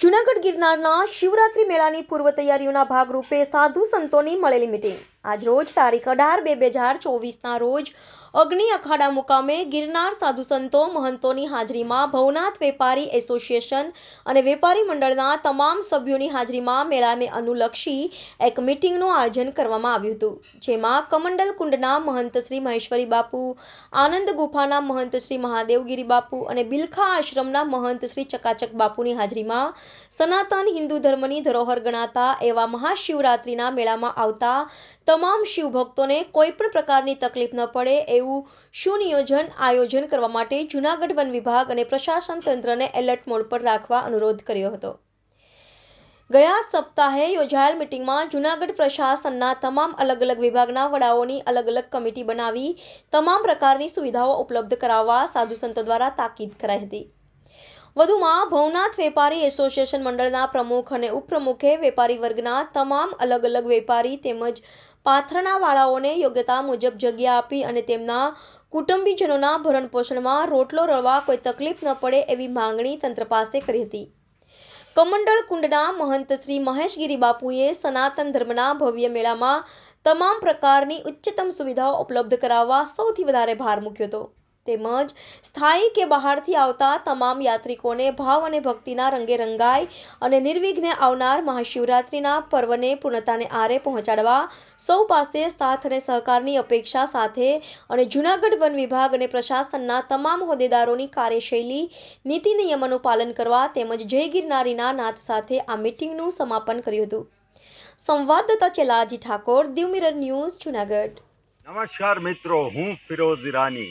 જૂનાગઢ ગિરનારના શિવરાત્રી મેળાની પૂર્વ તૈયારીઓના ભાગરૂપે સાધુ સંતોની મળેલી મિટિંગ આજરોજ તારીખ અઢાર બે બે હજાર ચોવીસના રોજ અગ્નિ અખાડા મુકામે ગિરનાર સાધુ સંતો મહંતોની હાજરીમાં ભવનાથ વેપારી એસોસિએશન અને વેપારી મંડળના તમામ સભ્યોની હાજરીમાં મેળાને અનુલક્ષી એક મિટિંગનું આયોજન કરવામાં આવ્યું હતું, જેમાં કમંડલ કુંડના મહંત શ્રી મહેશ્વરી બાપુ, આનંદ ગુફાના મહંત શ્રી મહાદેવગીરી બાપુ અને બિલખા આશ્રમના મહંત શ્રી ચકાચક બાપુની હાજરીમાં સનાતન હિન્દુ ધર્મની ધરોહર ગણાતા એવા મહાશિવરાત્રિના મેળામાં આવતા તમામ શિવભક્તોને કોઈ પણ પ્રકારની તકલીફ ન પડે એવું સુનિયોજન આયોજન કરવા માટે જૂનાગઢ વન વિભાગ અને પ્રશાસન તંત્રને એલર્ટ મોડ પર રાખવા અનુરોધ કર્યો હતો. ગયા સપ્તાહે યોજાયેલ મિટિંગમાં જૂનાગઢ પ્રશાસનના તમામ અલગ અલગ વિભાગના વડાઓની અલગ અલગ કમિટી બનાવી, તમામ પ્રકારની સુવિધાઓ ઉપલબ્ધ કરાવવા સાધુ સંતો દ્વારા તાકીદ કરાઈ હતી. વધુમાં ભવનાથ વેપારી એસોસિએશન મંડળના પ્રમુખ અને ઉપપ્રમુખે વેપારી વર્ગના તમામ અલગ અલગ વેપારી તેમજ પાથરણાવાળાઓને યોગ્યતા મુજબ જગ્યા આપી અને તેમના કુટુંબીજનોના ભરણપોષણમાં રોટલો રળવા કોઈ તકલીફ ન પડે એવી માંગણી તંત્ર પાસે કરી હતી. કમંડળ કુંડના મહંત શ્રી મહેશગીરી બાપુએ સનાતન ધર્મના ભવ્ય મેળામાં તમામ પ્રકારની ઉચ્ચતમ સુવિધાઓ ઉપલબ્ધ કરાવવા સૌથી વધારે ભાર મૂક્યો હતો. તેમજ સ્થાયી કે બહારથી આવતા તમામ યાત્રિકોને ભાવ અને ભક્તિના રંગે રંગાય અને નિર્વિઘ્ને આવનાર મહાશિવરાત્રિના પર્વને પૂર્ણતાને આરે પહોંચાડવા સૌ પાસે સાથ અને સહકારની અપેક્ષા સાથે અને જૂનાગઢ વન વિભાગ અને પ્રશાસનના તમામ હોદ્દેદારોની કાર્યશૈલી, નીતિ નિયમોનું પાલન કરવા તેમજ જય ગિરનારીના નાથ સાથે આ મિટિંગનું સમાપન કર્યું હતું. સંવાદદાતા ચેલાજી ઠાકોર દીવ ન્યૂઝ જૂનાગઢ. નમસ્કાર મિત્રો, હું ફિરોઝ ઈરાની.